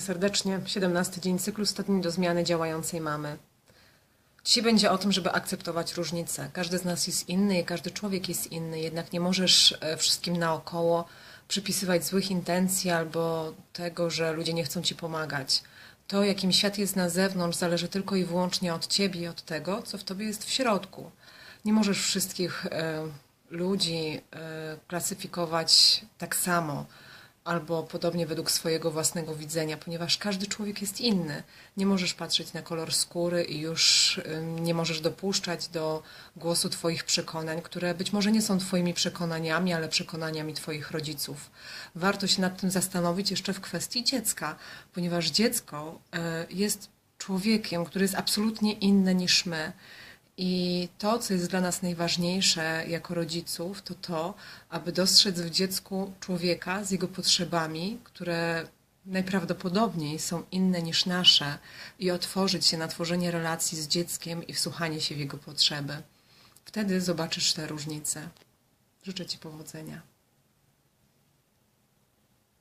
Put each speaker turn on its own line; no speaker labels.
Serdecznie, 17 dzień cyklu 100 dni do zmiany działającej mamy. Dzisiaj będzie o tym, żeby akceptować różnice. Każdy z nas jest inny i każdy człowiek jest inny, jednak nie możesz e, wszystkim naokoło przypisywać złych intencji albo tego, że ludzie nie chcą ci pomagać. To, jakim świat jest na zewnątrz, zależy tylko i wyłącznie od ciebie i od tego, co w tobie jest w środku. Nie możesz wszystkich e, ludzi e, klasyfikować tak samo albo podobnie według swojego własnego widzenia, ponieważ każdy człowiek jest inny. Nie możesz patrzeć na kolor skóry i już nie możesz dopuszczać do głosu Twoich przekonań, które być może nie są Twoimi przekonaniami, ale przekonaniami Twoich rodziców. Warto się nad tym zastanowić jeszcze w kwestii dziecka, ponieważ dziecko y, jest człowiekiem, który jest absolutnie inny niż my. I to, co jest dla nas najważniejsze jako rodziców, to to, aby dostrzec w dziecku człowieka z jego potrzebami, które najprawdopodobniej są inne niż nasze, i otworzyć się na tworzenie relacji z dzieckiem i wsłuchanie się w jego potrzeby. Wtedy zobaczysz te różnice. Życzę Ci powodzenia.